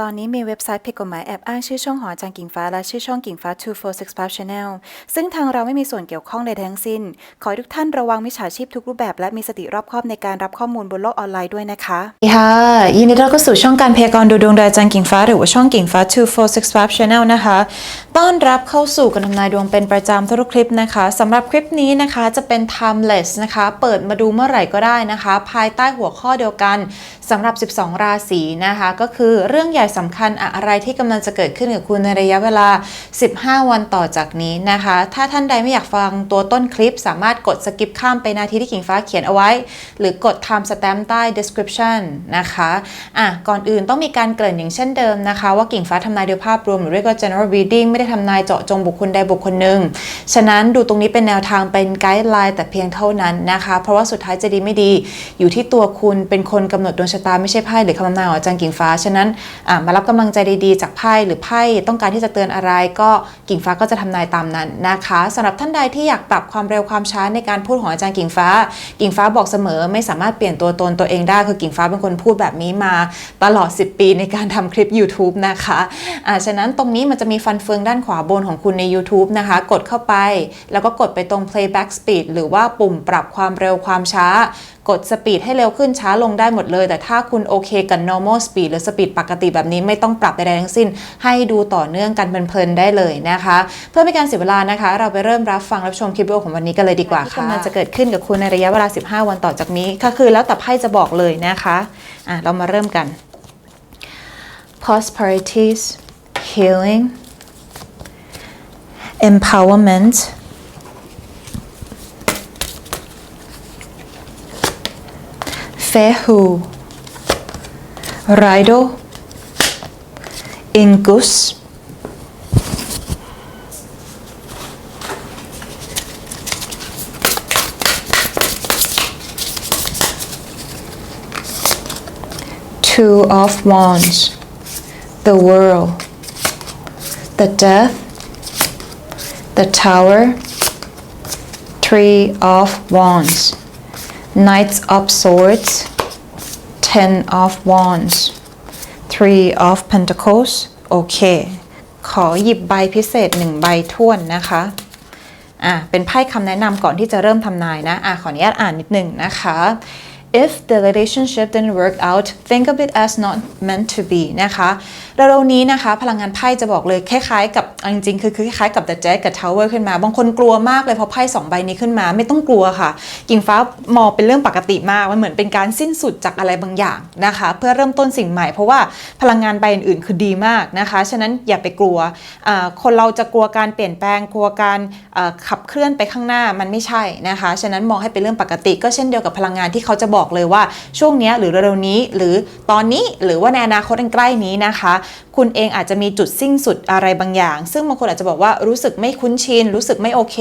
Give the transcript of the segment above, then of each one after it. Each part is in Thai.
ตอนนี้มีเว็บไซต์ผิดกฎหมายแอบอ้างชื่อช่องหอจารย์กิ่งฟ้าและชื่อช่องกิ่งฟ้า 2465 Channel ซึ่งทางเราไม่มีส่วนเกี่ยวข้องใดทั้งสิ้น ขอทุกท่านระวังมิจฉาชีพทุกรูปแบบและมีสติรอบคอบในการรับข้อมูลบนโลกออนไลน์ด้วยนะคะค่ะ ยินดีต้อนรับเข้าสู่ช่องการพยากรณ์ดูดวงโดยจารย์กิ่งฟ้าหรือว่าช่องกิ่งฟ้า 2465 Channel นะคะ ต้อนรับเข้าสู่การทำนายดวงเป็นประจำทุกคลิปนะคะสำหรับคลิปนี้นะคะจะเป็น timeless นะคะ เปิดมาดูเมื่อไหร่ก็ได้นะคะ ภายใต้หัวข้อเดียวกันสำหรับ 12 ราศีนะคะ ก็คือเรื่องใหญ่สำคัญอะไรที่กำลังจะเกิดขึ้นกับคุณในระยะเวลา 15 วันต่อจากนี้นะคะ ถ้าท่านใดไม่อยากฟังตัวต้นคลิป สามารถกดสกิปข้ามไปนาทีที่กิ่งฟ้าเขียนเอาไว้ หรือกด time stamp ใต้ description นะคะอะก่อนอื่นต้องมีการเกริ่นอย่างเช่นเดิมนะคะ ว่ากิ่งฟ้าทำนายโดยภาพรวมหรือเรียกว่า general reading ไม่ได้ทำนายเจาะจงบุคคลใดบุคคลหนึ่งฉะนั้นดูตรงนี้เป็นแนวทางเป็นไกด์ไลน์แต่เพียงเท่านั้นนะคะ เพราะว่าสุดท้ายจะดีไม่ดี อยู่ที่ตัวคุณเป็นคนกำหนดดวงชะตาไม่ใช่ไพ่หรือคำทำนายของอาจารย์กิ่งฟ้า ฉะนั้นมารับกำลังใจดีๆ จากไพ่หรือไพ่ต้องการที่จะเตือนอะไร ก็กิ่งฟ้าก็จะทำนายตามนั้นนะคะสำหรับท่านใดที่อยากปรับความเร็วความช้าในการพูดของอาจารย์กิ่งฟ้า กิ่งฟ้าบอกเสมอไม่สามารถเปลี่ยนตัวตนตัวเองได้คือกิ่งฟ้าเป็นคนพูดแบบนี้มาตลอด 10 ปีในการทำคลิป YouTube นะคะอ่าฉะนั้นตรงนี้มันจะมีฟันเฟืองด้านขวาบนของคุณใน YouTube นะคะ กดเข้าไป แล้วก็กดไปตรง playback speed หรือว่าปุ่มปรับความเร็วความช้า กดสปีดให้เร็วขึ้นช้าลงได้หมดเลย แต่ถ้าคุณโอเคกับ normal speed หรือสปีดปกติแบบนี้ไม่ต้องปรับใดๆทั้งสิ้น ให้ดูต่อเนื่องกันเพลินๆได้เลยนะคะ เพื่อไม่การเสียเวลานะคะ เราไปเริ่มรับฟังรับชมคลิปวิดีโอของวันนี้กันเลยดีกว่าค่ะกำลังจะเกิดขึ้นกับคุณในระยะเวลา 15 วันต่อจากนี้ก็คือแล้วแต่ไพ่จะบอกเลยนะคะอะเรามาเริ่มกัน prosperities healing empowerment Fehu, Raido, Ingus, Two of Wands, the World, the Death, the Tower, Three of Wands. Knights of Swords, Ten of Wands, Three of Pentacles โอเค ขอหยิบใบพิเศษหนึ่งใบท่วนนะคะ อะ เป็นไพ่คำแนะนำก่อนที่จะเริ่มทำนายนะ อะ ขออนุญาตอ่านนิดหนึ่งนะคะ if the relationship didn't work out think of it as not meant to be นะคะ เร็วๆนี้นะคะ พลังงานไพ่จะบอกเลยคล้ายๆกับจริงๆคือคล้ายๆกับ the jack กับ tower ขึ้นมา บางคนกลัวมากเลยพอไพ่สองใบนี้ขึ้นมา ไม่ต้องกลัวค่ะ กิ่งฟ้ามองเป็นเรื่องปกติมากมันเหมือนเป็นการสิ้นสุดจากอะไรบางอย่างนะคะ เพื่อเริ่มต้นสิ่งใหม่ เพราะว่าพลังงานใบอื่นๆคือดีมากนะคะ ฉะนั้นอย่าไปกลัวคนเราจะกลัวการเปลี่ยนแปลงกลัวการขับเคลื่อนไปข้างหน้ามันไม่ใช่นะคะ ฉะนั้นมองให้เป็นเรื่องปกติ ก็เช่นเดียวกับพลังงานที่เขาจะบอกเลยว่าช่วงนี้หรือเร็วๆนี้ หรือตอนนี้หรือว่าในอนาคตอันใกล้นี้นะคะคุณเองอาจจะมีจุดสิ้นสุดอะไรบางอย่าง ซึ่งบางคนอาจจะบอกว่ารู้สึกไม่คุ้นชิน รู้สึกไม่โอเค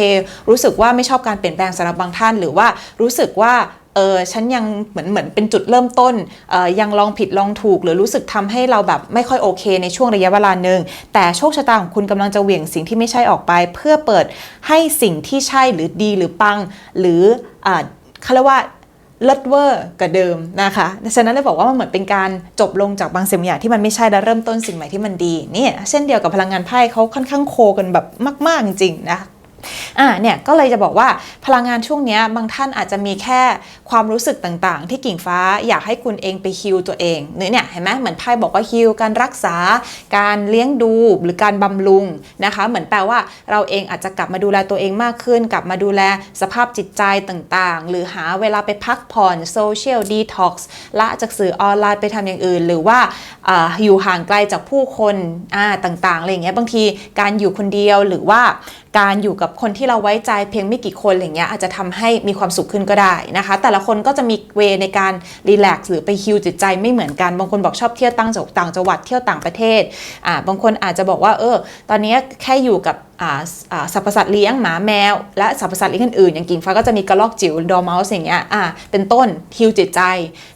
รู้สึกว่าไม่ชอบการเปลี่ยนแปลงสำหรับบางท่าน หรือว่ารู้สึกว่าเออฉันยังเหมือนเหมือนเป็นจุดเริ่มต้นออยังลองผิดลองถูก หรือรู้สึกทำให้เราแบบไม่ค่อยโอเค ในช่วงระยะเวลาหนึ่งแต่โชคชะตาของคุณกำลังจะเหวี่ยงสิ่งที่ไม่ใช่ออกไป เพื่อเปิดให้สิ่งที่ใช่หรือดีหรือปัง หรืออ่าเขาเรียกว่า เลิศเวอร์กับเดิมนะคะฉะนั้นเลยบอกว่ามันเหมือนเป็นการจบลงจากบางสิ่งอย่างที่มันไม่ใช่และเริ่มต้นสิ่งใหม่ที่มันดีนี่เช่นเดียวกับพลังงานไพ่เขาค่อนข้างโคกันแบบมาก ๆ จริงๆนะ อ่าเนี่ยก็เลยจะบอกว่าพลังงานช่วงนี้บางท่านอาจจะมีแค่ความรู้สึกต่างๆ ที่กิ่งฟ้าอยากให้คุณเองไปฮิลตัวเองเนี่ยเห็นไหมเหมือนไพ่บอกว่าฮิลการรักษา การเลี้ยงดูหรือการบำรุงนะคะเหมือนแปลว่าเราเองอาจจะกลับมาดูแลตัวเองมากขึ้น กลับมาดูแลสภาพจิตใจต่างๆ หรือหาเวลาไปพักผ่อนโซเชียลดีท็อกซ์ละจากสื่อออนไลน์ไปทำอย่างอื่น หรือว่าออยู่ห่างไกลจากผู้คนต่างๆอะไรอย่างเงี้ยบางทีการอยู่คนเดียวหรือว่า การอยู่กับคนที่เราไว้ใจเพียงไม่กี่คนอะไรเงี้ยอาจจะทำให้มีความสุขขึ้นก็ได้นะคะ แต่ละคนก็จะมีเวในการรีแลกซ์หรือไปฮิลจิตใจไม่เหมือนกัน บางคนบอกชอบเที่ยวตั้งต่างจังหวัดเที่ยวต่างประเทศอ่าบางคนอาจจะบอกว่าเออตอนนี้แค่อยู่กับ อ่าอ่าสัตว์เลี้ยงหมาแมว และสัตว์ปสาทเลี้ยงอื่นๆอย่างกิ่งฟ้าก็จะมีกระรอกจิ๋วดอเมาส์อย่างเงี้ยอ่าเป็นต้นฮิวจิตใจ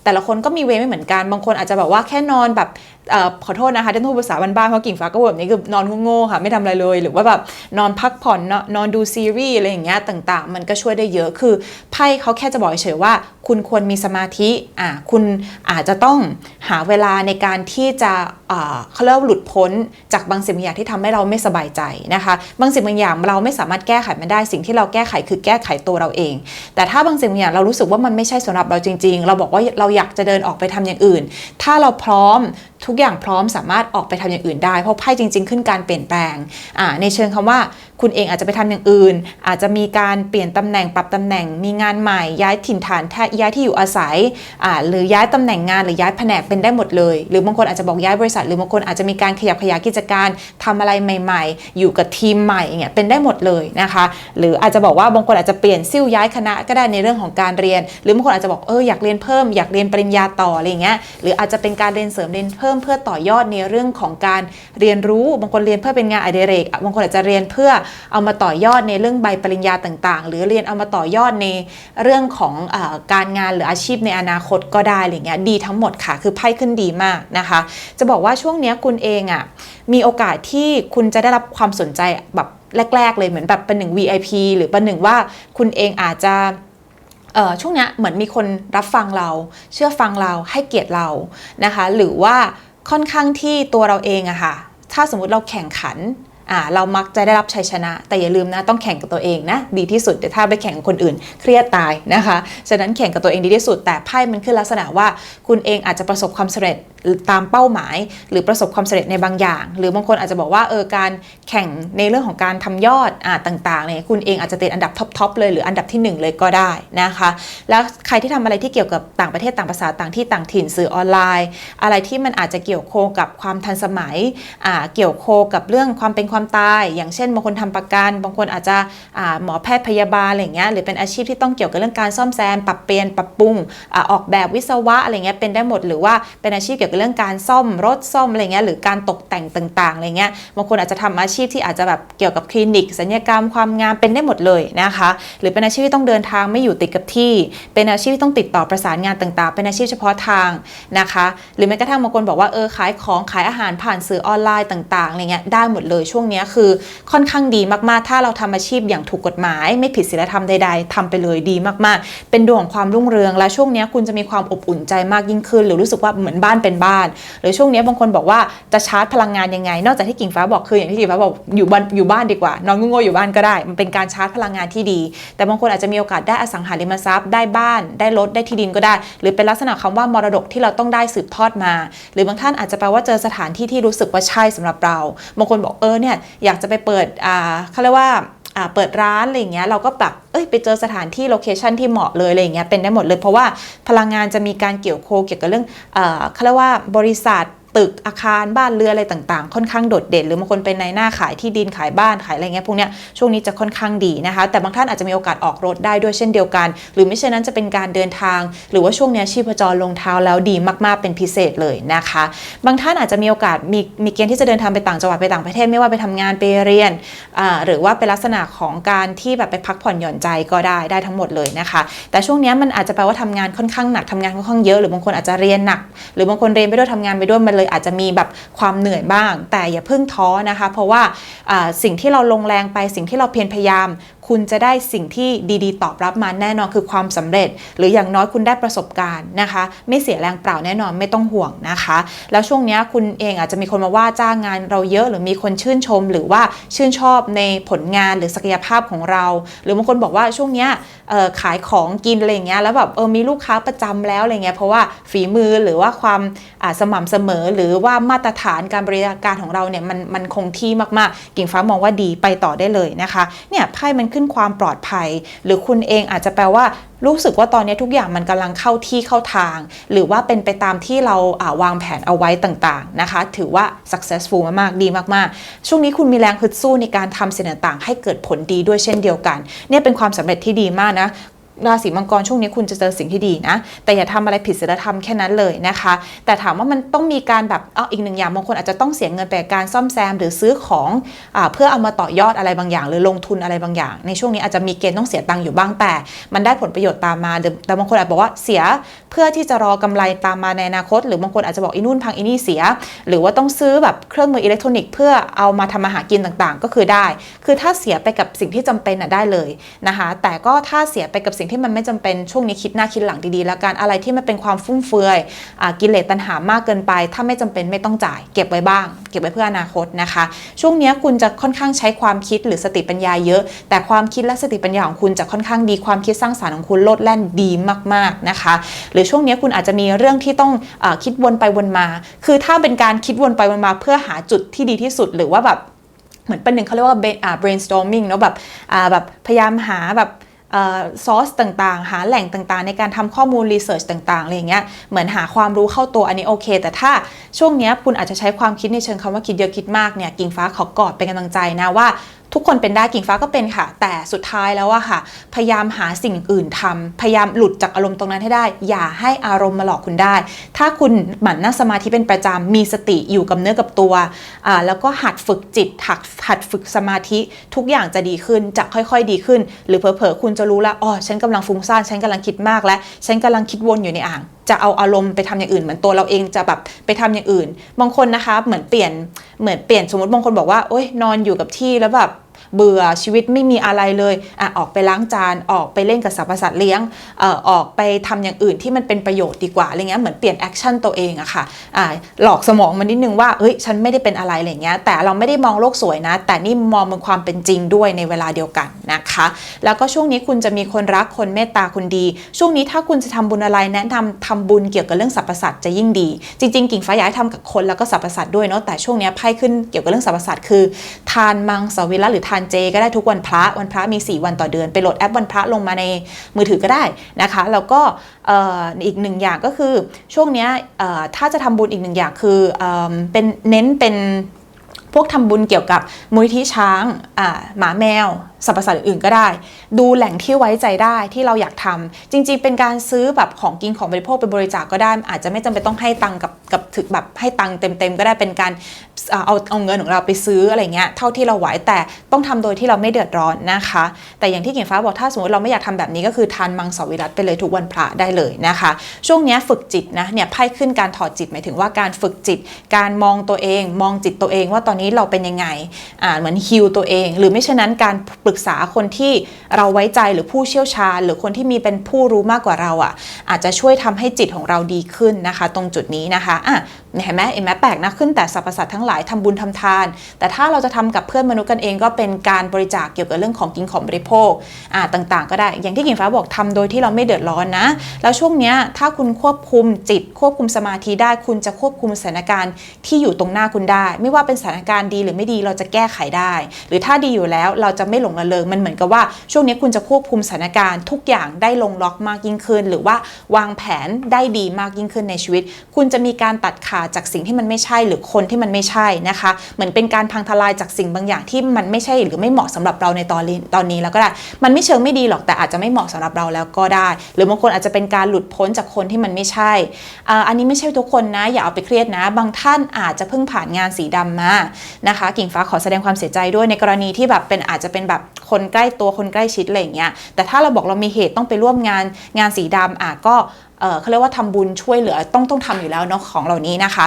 แต่ละคนก็มีเวไม่เหมือนกัน บางคนอาจจะแบบว่าแค่นอนแบบอขอโทษนะคะที่ต้องพูดภาษาบ้านๆเพราะกิ่งฟ้าก็แบบนี้คือนอนโง่ๆค่ะไม่ทำอะไรเลย หรือว่าแบบนอนพักผ่อนนอนนอนดูซีรีส์อะไรอย่างเงี้ยต่างๆ มันก็ช่วยได้เยอะคือไพ่เขาแค่จะบอกเฉยๆว่า คุณควรมีสมาธิอ่าคุณอาจจะต้องหาเวลาในการที่จะเขาเรียกว่าหลุดพ้นจากบางสิ่งบางอย่างที่ทำให้เราไม่สบายใจนะคะบางสิ่งบางอย่างเราไม่สามารถแก้ไขมันได้สิ่งที่เราแก้ไขคือแก้ไขตัวเราเอง แต่ถ้าบางสิ่งบางอย่างเรารู้สึกว่ามันไม่ใช่สำหรับเราจริง ๆ เราบอกว่าเราอยากจะเดินออกไปทำอย่างอื่น ถ้าเราพร้อมทุกอย่างพร้อมสามารถออกไปทำอย่างอื่นได้ เพราะไพ่จริง ๆ ขึ้นการเปลี่ยนแปลงในเชิงคำว่า คุณเองอาจจะไปทำอย่างอื่น อาจจะมีการเปลี่ยนตำแหน่งปรับตำแหน่ง มีงานใหม่ย้ายถิ่นฐานแท้ย้ายที่อยู่อาศัยอ่าหรือย้ายตำแหน่งงานหรือย้ายแผนกเป็นได้หมดเลย หรือบางคนอาจจะบอกย้ายบริษัท หรือบางคนอาจจะมีการขยับขยายกิจการทำอะไรใหม่ ๆ อยู่กับทีมใหม่อย่างเงี้ยเป็นได้หมดเลยนะคะ หรืออาจจะบอกว่าบางคนอาจจะเปลี่ยนซิ่วย้ายคณะก็ได้ในเรื่องของการเรียน หรือบางคนอาจจะบอกเอออยากเรียนเพิ่มอยากเรียนปริญญาต่ออะไรเงี้ยหรืออาจจะเป็นการเรียนเสริมเรียนเพิ่มเพื่อต่อยอดในเรื่องของการเรียนรู้บางคนเรียนเพื่อเป็นงานอดิเรกบางคนอาจจะเรียนเพื่อเอามาต่อยอดในเรื่องใบปริญญาต่าง ๆ หรือเรียนเอามาต่อยอดในเรื่องของอการงานหรืออาชีพในอนาคตก็ได้อะไรเงี้ยดีทั้งหมดค่ะ คือไพ่ขึ้นดีมากนะคะ จะบอกว่าช่วงนี้คุณเองอะมีโอกาสที่คุณจะได้รับความสนใจแบบแรก ๆ เลยเหมือนแบบเป็นหนึ่ง VIP หรือเป็นหนึ่งว่าคุณเองอาจจะช่วงนี้เหมือนมีคนรับฟังเรา เชื่อฟังเราให้เกียรติเรานะคะ หรือว่าค่อนข้างที่ตัวเราเองอะค่ะถ้าสมมุติเราแข่งขัน อ่าเรามักจะได้รับชัยชนะ แต่อย่าลืมนะต้องแข่งกับตัวเองนะดีที่สุดแต่ถ้าไปแข่งกับคนอื่น เครียดตายนะคะฉะนั้นแข่งกับตัวเองดีที่สุด แต่ไพ่มันขึ้นลักษณะว่า คุณเองอาจจะประสบความสำเร็จ ตามเป้าหมาย หรือประสบความสำเร็จในบางอย่าง หรือบางคนอาจจะบอกว่าเออการแข่งในเรื่องของการทำยอดอ่าต่างๆเนี่ยคุณเองอาจจะติดอันดับท็อปๆเลยหรืออันดับที่หนึ่งเลยก็ได้นะคะแล้วใครที่ทำอะไรที่เกี่ยวกับต่างประเทศต่างภาษาต่างที่ต่างถิ่นสื่อออนไลน์ อะไรที่มันอาจจะเกี่ยวโคกับความทันสมัยอ่าเกี่ยวโคกับเรื่องความเป็นความตาย อย่างเช่นบางคนทำประกันบางคนอาจจะอ่าหมอแพทย์พยาบาลอะไรเงี้ยหรือเป็นอาชีพที่ต้องเกี่ยวกับเรื่องการซ่อมแซม ปรับเปลี่ยนปรับปรุงอออกแบบวิศวะอะไรเงี้ยเป็นได้หมดหรือว่าเป็นอาชีพเกี่ยวกับเรื่องการซ่อมรถซ่อมอะไรเงี้ยหรือการตกแต่งต่างๆอะไรเงี้ยบางคนอาจจะทำอาชีพที่อาจจะแบบเกี่ยวกับคลินิกสัญญกรรมความงามเป็นได้หมดเลยนะคะ หรือเป็นอาชีพที่ต้องเดินทางไม่อยู่ติดกับที่ เป็นอาชีพที่ต้องติดต่อประสานงานต่างๆ เป็นอาชีพเฉพาะทางนะคะ หรือแม้กระทั่งบางคนบอกว่าเออขายของขายอาหารผ่านสื่อออนไลน์ต่างๆอะไรเงี้ยได้หมดเลยช่วงนี้คือค่อนข้างดีมากๆ ถ้าเราทำอาชีพอย่างถูกกฎหมาย ไม่ผิดศีลธรรมใดๆทำไปเลยดีมากๆ เป็นดวงของความรุ่งเรืองและช่วงนี้คุณจะมีความอบอุ่นใจมากยิ่งขึ้น หรือรู้สึกว่าเหมือนบ้านเป็นบ้าน หรือช่วงนี้บางคนบอกว่าจะชาร์จพลังงานยังไง นอกจากที่กิ่งฟ้าบอกคืออย่างที่กิ่งฟ้าบอกอยู่บ้านอยู่บ้านดีกว่านอนโง่ๆอยู่บ้านก็ได้ มันเป็นการชาร์จพลังงานที่ดี แต่บางคนอาจจะมีโอกาสได้อสังหาริมทรัพย์ได้บ้าน ได้รถได้ที่ดินก็ได้ หรือเป็นลักษณะคำว่ามรดกที่เราต้องได้สืบทอดมา หรือบางท่านอาจจะแปลว่าเจอสถานที่ที่รู้สึกว่าใช่สำหรับเราบางคนบอกเออเนี่ยอยากจะไปเปิดอ่าเขาเรียกว่า เปิดร้านอะไรเงี้ยเราก็แบบเอ้ยไปเจอสถานที่โลเคชันที่เหมาะเลยอะไรเงี้ยเป็นได้หมดเลย เพราะว่าพลังงานจะมีการเกี่ยวโคเกี่ยวกับเรื่องอ่าเขาเรียกว่าบริษัท ตึกอาคารบ้านเรืออะไรต่างๆ ค่อนข้างโดดเด่น หรือบางคนเป็นในหน้าขายที่ดินขายบ้านขายอะไรเงี้ยพวกเนี้ยช่วงนี้จะค่อนข้างดีนะคะ แต่บางท่านอาจจะมีโอกาสออกรถได้ด้วยเช่นเดียวกัน หรือไม่เช่นนั้นจะเป็นการเดินทาง หรือว่าช่วงเนี้ยชีพจรลงเท้าแล้วดีมากๆเป็นพิเศษเลยนะคะ บางท่านอาจจะมีโอกาสมีมีเกณฑ์ที่จะเดินทางไปต่างจังหวัดไปต่างประเทศไม่ว่าไปทำงานไปเรียนหรือว่าเป็นลักษณะของการที่แบบไปพักผ่อนหย่อนใจก็ได้ได้ทั้งหมดเลยนะคะ แต่ช่วงนี้มันอาจจะแปลว่าทำงานค่อนข้างหนักทำงานค่อนข้างเยอะหรือบางคนอาจจะเรียนหนัก หรือบางคนเรียนไปด้วยทำงานไปด้วยมันเลยอาจจะมีแบบความเหนื่อยบ้าง แต่อย่าเพิ่งท้อนะคะ เพราะว่าอ่าสิ่งที่เราลงแรงไปสิ่งที่เราเพียรพยายาม คุณจะได้สิ่งที่ดีๆ ตอบรับมาแน่นอนคือความสำเร็จ หรืออย่างน้อยคุณได้ประสบการณ์นะคะ ไม่เสียแรงเปล่าแน่นอนไม่ต้องห่วงนะคะ แล้วช่วงนี้คุณเองอาจจะมีคนมาว่าจ้างงานเราเยอะหรือมีคนชื่นชม หรือว่าชื่นชอบในผลงานหรือศักยภาพของเรา หรือบางคนบอกว่าช่วงนี้ขายของกินอะไรเงี้ยแล้วแบบเออมีลูกค้าประจำแล้วอะไรเงี้ยเพราะว่าฝีมือหรือว่าความสม่ำเสมอ หรือว่ามาตรฐานการบริการของเราเนี่ยมันมันคงที่มากๆ กิ่งฟ้ามองว่าดีไปต่อได้เลยนะคะเนี่ยไพ่มันขึ้นึ้นความปลอดภัย หรือคุณเองอาจจะแปลว่า รู้สึกว่าตอนนี้ทุกอย่างมันกำลังเข้าที่เข้าทาง หรือว่าเป็นไปตามที่เราอาวางแผนเอาไว้ต่างๆนะคะ ถือว่า successful มากๆดีมากๆ ช่วงนี้คุณมีแรงฮึดสู้ในการทำสิ่งต่างๆ ให้เกิดผลดีด้วยเช่นเดียวกัน เนี่ยเป็นความสำเร็จที่ดีมากนะ ราศีมังกรช่วงนี้คุณจะเจอสิ่งที่ดีนะ แต่อย่าทำอะไรผิดศีลธรรมแค่นั้นเลยนะคะ แต่ถามว่ามันต้องมีการแบบเอาอีกหนึ่งอย่างบางคนอาจจะต้องเสียเงินไปการซ่อมแซมหรือซื้อของอเพื่อเอามาต่อยอดอะไรบางอย่าง หรือลงทุนอะไรบางอย่าง ในช่วงนี้อาจจะมีเกณฑ์ต้องเสียตังค์อยู่บ้างแต่ มันได้ผลประโยชน์ตามมาหรือแต่บางคนอาจบอกว่าเสียเพื่อที่จะรอกำไรตามมาในอนาคต หรือบางคนอาจจะบอกอีนู่นพังอีนี่เสีย หรือว่าต้องซื้อแบบเครื่องมืออิเล็กทรอนิกส์เพื่อเอามาทำมาหากินต่างๆ ก็คือได้ คือถ้าเสียไปกับสิ่งที่จำเป็นน่ะได้เลยนะคะแต่ก็ถ้าเสียไปกับสิ่งที่มันไม่จำเป็นช่วงนี้คิดหน้าคิดหลังดีๆ แล้วกันอะไรที่มันเป็นความฟุ่มเฟือยอกิเลสตัณหามากเกินไป ถ้าไม่จำเป็นไม่ต้องจ่าย เก็บไว้บ้าง เก็บไว้เพื่ออนาคตนะคะ ช่วงนี้คุณจะค่อนข้างใช้ความคิดหรือสติปัญญาเยอะ แต่ความคิดและสติปัญญาของคุณจะค่อนข้างดีความคิดสร้างสรรค์ของคุณโลดแล่นดีมากๆนะคะ หรือช่วงนี้คุณอาจจะมีเรื่องที่ต้องอคิดวนไปวนมา คือถ้าเป็นการคิดวนไปวนมาเพื่อหาจุดที่ดีที่สุดหรือว่าแบบเหมือนเป็นหนึ่งเขาเรียกว่า brainstorming เนอะแบบแบบพยายามหาแบบ ซอสต่างๆ หาแหล่งต่างๆ ในการทำข้อมูลรีเสิร์ชต่างๆอะไรเงี้ยเหมือนหาความรู้เข้าตัวอันนี้โอเค แต่ถ้าช่วงนี้คุณอาจจะใช้ความคิดในเชิงคำว่าคิดเยอะคิดมากเนี่ยกิ่งฟ้าขอกอดเป็นกำลังใจนะว่า ทุกคนเป็นได้กิ่งฟ้าก็เป็นค่ะ แต่สุดท้ายแล้วอะค่ะ พยายามหาสิ่งอื่นทำพยายามหลุดจากอารมณ์ตรงนั้นให้ได้ อย่าให้อารมณ์มาหลอกคุณได้ ถ้าคุณหมั่นนั่งสมาธิเป็นประจำมีสติอยู่กับเนื้อกับตัวอ่าแล้วก็หัดฝึกจิตหัดหัดฝึกสมาธิทุกอย่างจะดีขึ้นจะค่อยๆ ดีขึ้น หรือเผลอๆคุณจะรู้ล้วอ๋อฉันกำลังฟุ้งซ่านฉันกำลังคิดมากแล้วฉันกำลังคิดวนอยู่ในอ่าง จะเอาอารมณ์ไปทำอย่างอื่นเหมือนตัวเราเองจะแบบไปทำอย่างอื่น บางคนนะคะเหมือนเปลี่ยนเหมือนเปลี่ยนสมมติบางคนบอกว่าโอ๊ยนอนอยู่กับที่แล้วแบบ เบื่อชีวิตไม่มีอะไรเลยอะออกไปล้างจานออกไปเล่นกับสัตว์ปะสาทเลี้ยงเอ่อออกไปทำอย่างอื่นที่มันเป็นประโยชน์ดีกว่าอะไรเงี้ยเหมือนเปลี่ยนแอคชั่นตัวเองอะค่ะอ่าหลอกสมองมันนิดนึงว่าเฮ้ยฉันไม่ได้เป็นอะไรอะไรเงี้ยแต่เราไม่ได้มองโลกสวยนะ แต่นี่มองมันความเป็นจริงด้วยในเวลาเดียวกันนะคะ แล้วก็ช่วงนี้คุณจะมีคนรักคนเมตตาคุณดี ช่วงนี้ถ้าคุณจะทำบุญอะไรแนะนำทำบุญเกี่ยวกับเรื่องสรรพสัตว์จะยิ่งดี จริงๆ กิ่งฟ้าอยากให้ทำกับคนแล้วก็สรรพสัตว์ด้วยเนาะแต่ช่วงนี้ไพ่ขึ้นเกี่ยวกับเรื่องสรรพสัตว์คือ ทานมังสวิรัตหรือทานเจก็ได้ทุกวันพระวันพระมี 4 วันต่อเดือน ไปโหลดแอปวันพระลงมาในมือถือก็ได้นะคะแล้วก็อีกหนึ่งอย่างก็คือช่วงนี้ถ้าจะทำบุญอีกหนึ่งอย่างคือเอเป็นเน้นเป็นพวกทำบุญเกี่ยวกับมูลนิธิช้างหมาแมวสรรพสัตว์อื่นๆก็ได้ ดูแหล่งที่ไว้ใจได้ที่เราอยากทำจริง ๆ เป็นการซื้อแบบของกินของบริโภคไปบริจาคก็ได้ อาจจะไม่จำเป็นต้องให้ตังกับกับถึงแบบให้ตังเต็มๆก็ได้เป็นการเอาเอาเงินของเราไปซื้ออะไรเงี้ยเท่าที่เราไหวแต่ต้องทำโดยที่เราไม่เดือดร้อนนะคะ แต่อย่างที่กิ่งฟ้าบอกถ้าสมมติเราไม่อยากทำแบบนี้ก็คือทานมังสวิรัตไปเลยทุกวันพระได้เลยนะคะ ช่วงนี้ฝึกจิตนะเนี่ยไพ่ขึ้นการถอดจิตหมายถึงว่าการฝึกจิต การมองตัวเอง มองจิตตัวเองว่าตอนนี้เราเป็นยังไงอ่าเหมือนฮิลตัวเอง หรือไม่เช่นนั้นการปรึกษาคนที่เราไว้ใจหรือผู้เชี่ยวชาญ หรือคนที่มีเป็นผู้รู้มากกว่าเราอะอาจจะช่วยทำให้จิตของเราดีขึ้นนะคะ ตรงจุดนี้นะคะอะ เห็นไหมเห็นไหมแปลกนะขึ้นแต่สรรพสัตว์ทั้งหลายทำบุญทำทาน แต่ถ้าเราจะทำกับเพื่อนมนุษย์กันเองก็เป็นการบริจาคเกี่ยวกับเรื่องของกินของบริโภคอ่าต่างๆ ก็ได้อย่างที่กิ่งฟ้าบอกทำโดยที่เราไม่เดือดร้อนนะ แล้วช่วงเนี้ยถ้าคุณควบคุมจิตควบคุมสมาธิได้คุณจะควบคุมสถานการณ์ที่อยู่ตรงหน้าคุณได้ ไม่ว่าเป็นสถานการณ์ดีหรือไม่ดีเราจะแก้ไขได้ หรือถ้าดีอยู่แล้วเราจะไม่หลงระเริงมันเหมือนกับว่า ช่วงนี้คุณจะควบคุมสถานการณ์ทุกอย่างได้ลงล็อกมากยิ่งขึ้น หรือว่าวางแผนได้ดีมากยิ่งขึ้นในชีวิต คุณจะมีการตัดขาดจากสิ่งที่มันไม่ใช่หรือคนที่มันไม่ใช่นะคะ เหมือนเป็นการพังทลายจากสิ่งบางอย่างที่มันไม่ใช่หรือไม่เหมาะสำหรับเราในตอนนี้ตอนนี้แล้วก็ได้มันไม่เชิงไม่ดีหรอกแต่อาจจะไม่เหมาะสำหรับเราแล้วก็ได้ หรือบางคนอาจจะเป็นการหลุดพ้นจากคนที่มันไม่ใช่ อันนี้ไม่ใช่ทุกคนนะ อย่าเอาไปเครียดนะ บางท่านอาจจะเพิ่งผ่านงานสีดำมานะคะ กิ่งฟ้าขอแสดงความเสียใจด้วยในกรณีที่แบบเป็นอาจจะเป็นแบบคนใกล้ตัวคนใกล้ชิดอะไรอย่างเงี้ยแต่ถ้าเราบอกเรามีเหตุต้องไปร่วมงานงานสีดำอะก็ เขาเรียกว่าทำบุญช่วยเหลือต้องต้องทำอยู่แล้วเนาะของเหล่านี้นะคะ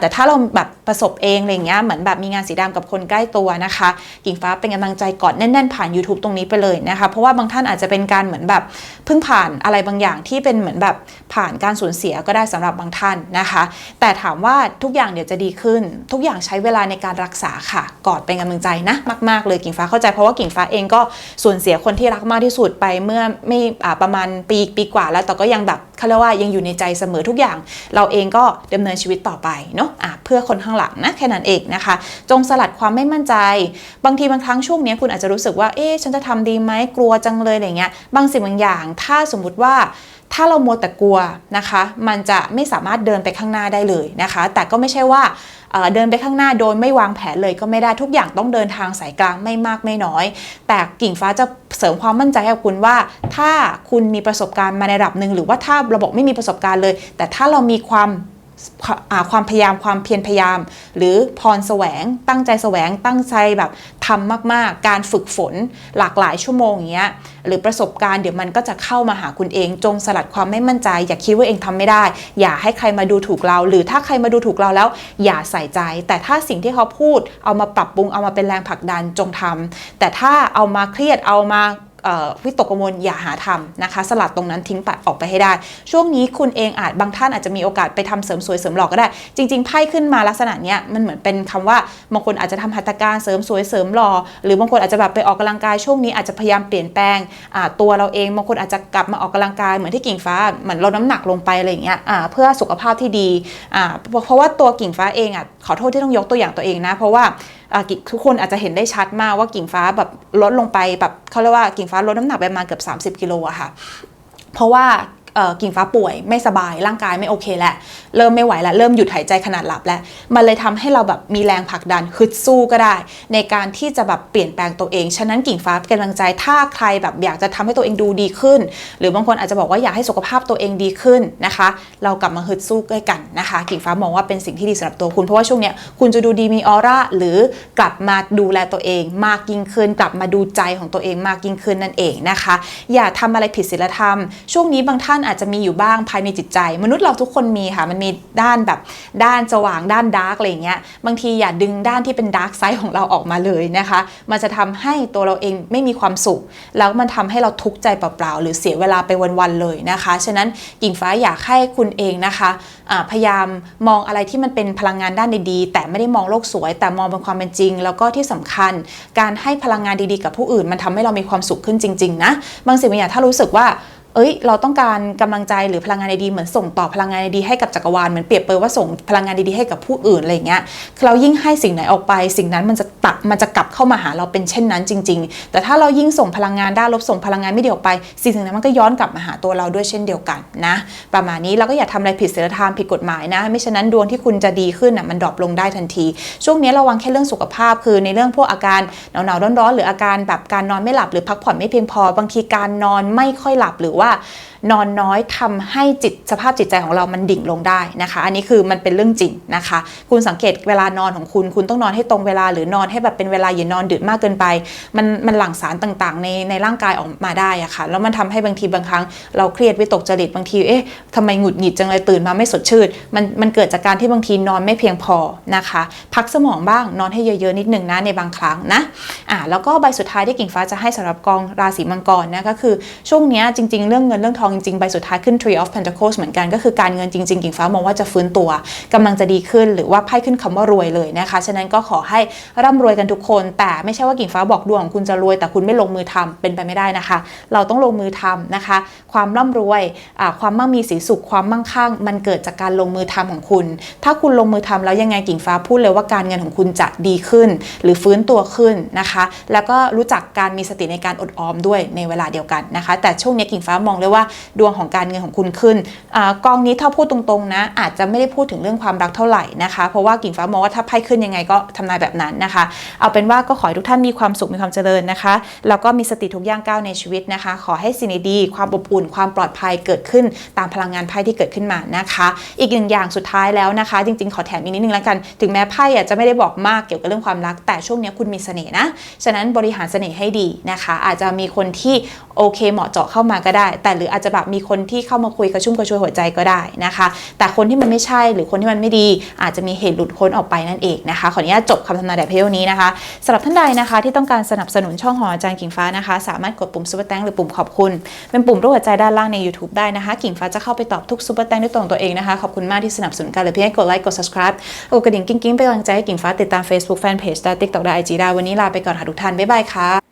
แต่ถ้าเราแบบประสบเองอะไรเงี้ยเหมือนแบบมีงานสีดำกับคนใกล้ตัวนะคะ กิ่งฟ้าเป็นกำลังใจกอดแน่นๆผ่าน YouTube ตรงนี้ไปเลยนะคะเพราะว่าบางท่านอาจจะเป็นการเหมือนแบบเพิ่งผ่านอะไรบางอย่างที่เป็นเหมือนแบบผ่านการสูญเสียก็ได้สำหรับบางท่านนะคะ แต่ถามว่าทุกอย่างเดี๋ยวจะดีขึ้น ทุกอย่างใช้เวลาในการรักษาค่ะกอดเป็นกำลังใจนะมาก ๆ เลยกิ่งฟ้าเข้าใจเพราะว่ากิ่งฟ้าเองก็สูญเสียคนที่รักมากที่สุดไปเมื่อไม่ประมาณปีปีกว่าแล้วแต่ก็ยังแบบ เขาเรียกว่ายังอยู่ในใจเสมอทุกอย่าง เราเองก็ดำเนินชีวิตต่อไปเนาะะเพื่อคนข้างหลังนะแค่นั้นเองนะคะ จงสลัดความไม่มั่นใจ บางทีบางครั้งช่วงนี้คุณอาจจะรู้สึกว่าเอ๊ะฉันจะทำดีไหมกลัวจังเลยอะไรเงี้ยบางสิ่งบางอย่าง ถ้าสมมุติว่าถ้าเรามัวแต่กลัวนะคะ มันจะไม่สามารถเดินไปข้างหน้าได้เลยนะคะ แต่ก็ไม่ใช่ว่า เดินไปข้างหน้าโดยไม่วางแผนเลยก็ไม่ได้ทุกอย่างต้องเดินทางสายกลางไม่มากไม่น้อย แต่กิ่งฟ้าจะเสริมความมั่นใจให้คุณว่า ถ้าคุณมีประสบการณ์มาในระดับหนึ่งหรือว่าถ้าระบบไม่มีประสบการณ์เลย แต่ถ้าเรามีความ ความพยายามความเพียรพยายาม หรือพรแสวงตั้งใจแสวงตั้งใจแบบทำมากๆ การฝึกฝนหลากหลายชั่วโมงอย่างเงี้ยหรือประสบการณ์เดี๋ยวมันก็จะเข้ามาหาคุณเอง จงสลัดความไม่มั่นใจ อย่าคิดว่าเองทำไม่ได้ อย่าให้ใครมาดูถูกเรา หรือถ้าใครมาดูถูกเราแล้ว อย่าใส่ใจ แต่ถ้าสิ่งที่เขาพูดเอามาปรับปรุงเอามาเป็นแรงผลักดันจงทำแต่ถ้าเอามาเครียดเอามา วิตกกังวลอย่าหาทำนะคะ สลัดตรงนั้นทิ้งปัดออกไปให้ได้ ช่วงนี้คุณเองอาจบางท่านอาจจะมีโอกาสไปทำเสริมสวยเสริมหล่อก็ได้ จริง ๆไพ่ขึ้นมาลักษณะเนี้ยมันเหมือนเป็นคำว่าบางคนอาจจะทำหัตถการเสริมสวยเสริมหล่อหรือบางคนอาจจะแบบไปออกกำลังกายช่วงนี้อาจจะพยายามเปลี่ยนแปลงตัวเราเองบางคนอาจจะกลับมาออกกำลังกายเหมือนที่กิ่งฟ้าเหมือนลดน้ำหนักลงไปอะไรอย่างเงี้ยเพื่อสุขภาพที่ดีเพราะว่าตัวกิ่งฟ้าเองอะขอโทษที่ต้องยกตัวอย่างตัวเองนะ เพราะว่า ทุกคนอาจจะเห็นได้ชัดมากว่ากิ่งฟ้าแบบลดลงไปแบบเขาเรียกว่ากิ่งฟ้าลดน้ำหนักไปมาเกือบ 30 กิโลอะค่ะ เพราะว่า กิ่งฟ้าป่วยไม่สบายร่างกายไม่โอเคแล้วเริ่มไม่ไหวแล้วเริ่มหยุดหายใจขนาดหลับแล้วมันเลยทำให้เราแบบมีแรงผลักดันฮึดสู้ก็ได้ ในการที่จะแบบเปลี่ยนแปลงตัวเอง ฉะนั้นกิ่งฟ้าเป็นกำลังใจถ้าใครแบบอยากจะทำให้ตัวเองดูดีขึ้น หรือบางคนอาจจะบอกว่าอยากให้สุขภาพตัวเองดีขึ้นนะคะ เรากลับมาฮึดสู้ด้วยกันนะคะ กิ่งฟ้ามองว่าเป็นสิ่งที่ดีสำหรับตัวคุณเพราะว่าช่วงเนี้ยคุณจะดูดีมีออร่าหรือกลับมาดูแลตัวเอง มากยิ่งขึ้นกลับมาดูใจของตัวเองมากยิ่งขึ้นนั่นเองนะคะ อย่าทำอะไรผิดศีลธรรม ช่วงนี้บางท่านอาจจะมีอยู่บ้างภายในจิตใจ มนุษย์เราทุกคนมีค่ะ มันมีด้านแบบด้านสว่างด้านดาร์กอะไรอย่างเงี้ยบางทีอย่าดึงด้านที่เป็นดาร์กไซด์ของเราออกมาเลยนะคะ มันจะทำให้ตัวเราเองไม่มีความสุข แล้วมันทำให้เราทุกข์ใจเปล่าๆ หรือเสียเวลาไปวันๆเลยนะคะ ฉะนั้นกิ่งฟ้าอยากให้คุณเองนะคะอ่าพยายามมองอะไรที่มันเป็นพลังงานด้านดีๆ แต่ไม่ได้มองโลกสวย แต่มองเป็นความเป็นจริง แล้วก็ที่สำคัญ การให้พลังงานดีๆ กับผู้อื่น มันทำให้เรามีความสุขขึ้นจริง ๆ นะ บางสิ่งบางอย่างถ้ารู้สึกว่า เอ้ย เราต้องการกำลังใจหรือพลังงานดีเหมือนส่งต่อพลังงานดีให้กับจักรวาลเหมือนเปรียบเปรยว่าส่งพลังงานดีๆให้กับผู้อื่นอะไรเงี้ยคือเรายิ่งให้สิ่งไหนออกไป สิ่งนั้นมันจะตักมันจะกลับเข้ามาหาเราเป็นเช่นนั้นจริง ๆ แต่ถ้าเรายิ่งส่งพลังงานด้านลบส่งพลังงานไม่ดีออกไป สิ่งนั้นมันก็ย้อนกลับมาหาตัวเราด้วยเช่นเดียวกันนะประมาณนี้เราก็อย่าทำอะไรผิดศีลธรรมผิดกฎหมายนะ ไม่ฉะนั้นดวงที่คุณจะดีขึ้นอะมันดรอปลงได้ทันที ช่วงนี้ระวังแค่เรื่องสุขภาพคือในเรื่องพวกอาการหนาวๆร้อนๆหรืออาการแบบการนอนไม่หลับหรือพักผ่อนไม่เพียงพอบางทีการนอนไม่ค่อยหลับหรือว่านอนน้อยทำให้จิตสภาพจิตใจของเรามันดิ่งลงได้นะคะ อันนี้คือมันเป็นเรื่องจริงนะคะ คุณสังเกตเวลานอนของคุณ คุณต้องนอนให้ตรงเวลาหรือนอนให้แบบเป็นเวลาอย่านอนดึกมากเกินไป มันมันหลั่งสารต่างๆ ในในร่างกายออกมาได้อะค่ะ แล้วมันทำให้บางทีบางครั้งเราเครียดวิตกจริตบางที เอ๊ะทำไมหงุดหงิดจังเลยตื่นมาไม่สดชื่น มันมันเกิดจากการที่บางทีนอนไม่เพียงพอนะคะ พักสมองบ้างนอนให้เยอะๆนิดนึงนะในบางครั้งนะ อ่าแล้วก็ใบสุดท้ายที่กิ่งฟ้าจะให้สำหรับกองราศีมังกรนะก็คือช่วงเนี้ยจริง ๆเรื่องเงินเรื่องทองจริงๆใบสุดท้ายขึ้น Tree of Pentacles เหมือนกันก็คือการเงินจริงๆกิ่งฟ้ามองว่าจะฟื้นตัวกำลังจะดีขึ้นหรือว่าไพ่ขึ้นคำว่ารวยเลยนะคะ ฉะนั้นก็ขอให้ร่ำรวยกันทุกคน แต่ไม่ใช่ว่ากิ่งฟ้าบอกดวงของคุณจะรวยแต่คุณไม่ลงมือทำเป็นไปไม่ได้นะคะ เราต้องลงมือทำนะคะ ความร่ำรวยความมั่งมีสีสุขความมั่งคั่ง มันเกิดจากการลงมือทำของคุณ ถ้าคุณลงมือทำแล้วยังไงกิ่งฟ้าพูดเลยว่าการเงินของคุณจะดีขึ้น หรือฟื้นตัวขึ้นนะคะ แล้วก็รู้จักการมีสติในการอดออมด้วยในเวลาเดียวกันนะคะ แต่ช่วงนี้กิ่งฟ้ามองเลยว่าดวงของการเงินของคุณขึ้นอากองนี้ถ้าพูดตรงๆนะ อาจจะไม่ได้พูดถึงเรื่องความรักเท่าไหร่นะคะ เพราะว่ากิ่งฟ้ามองว่าถ้าไพ่ขึ้นยังไงก็ทำนายแบบนั้นนะคะ เอาเป็นว่าก็ขอให้ทุกท่านมีความสุขมีความเจริญนะคะแล้วก็มีสติทุกย่างก้าวในชีวิตนะคะ ขอให้สิ่งดีความอบอุ่นความปลอดภัยเกิดขึ้นตามพลังงานไพ่ที่เกิดขึ้นมานะคะ อีกหนึ่งอย่างสุดท้ายแล้วนะคะ จริงๆ ขอแถมอีกนิดนึงแล้วกัน ถึงแม้ไพ่จจะไม่ได้บอกมากเกี่ยวกับเรื่องความรัก แต่ช่วงนี้คุณมีเสน่ห์นะ ฉะนั้นบริหารเสน่ห์ให้ดีนะคะ อาจจะมีคนที่โอเคเหมาะเจาะเข้ามาก็ได้แต่หรืออาจจะแบบมีคนที่เข้ามาคุยกระชุ่มกระชวยหัวใจก็ได้นะคะ แต่คนที่มันไม่ใช่หรือคนที่มันไม่ดี อาจจะมีเหตุหลุดพ้นออกไปนั่นเองนะคะ ขออนุญาตจบคำทำนายแบบเพลนี้นะคะสำหรับท่านใดนะคะที่ต้องการสนับสนุนช่องหออาจารย์กิ่งฟ้านะคะ สามารถกดปุ่มซุปเปอร์แตงหรือปุ่มขอบคุณ เป็นปุ่มรูปหัวใจด้านล่างใน YouTube ได้นะคะ กิ่งฟ้าจะเข้าไปตอบทุกซุปเปอร์แตงด้วยตัวของตัวเองนะคะขอบคุณมากที่สนับสนุนกันหรือเพียงให้กดไลค์กด subscribe กดกระดิ่งกิ้งๆเป็นกำลังใจให้กิ่งฟ้าติดตาม Facebook Fanpage ได้ TikTok ได้ IG ได้วันนี้ลาไปก่อนค่ะทุกท่านบ๊ายบายค่ะ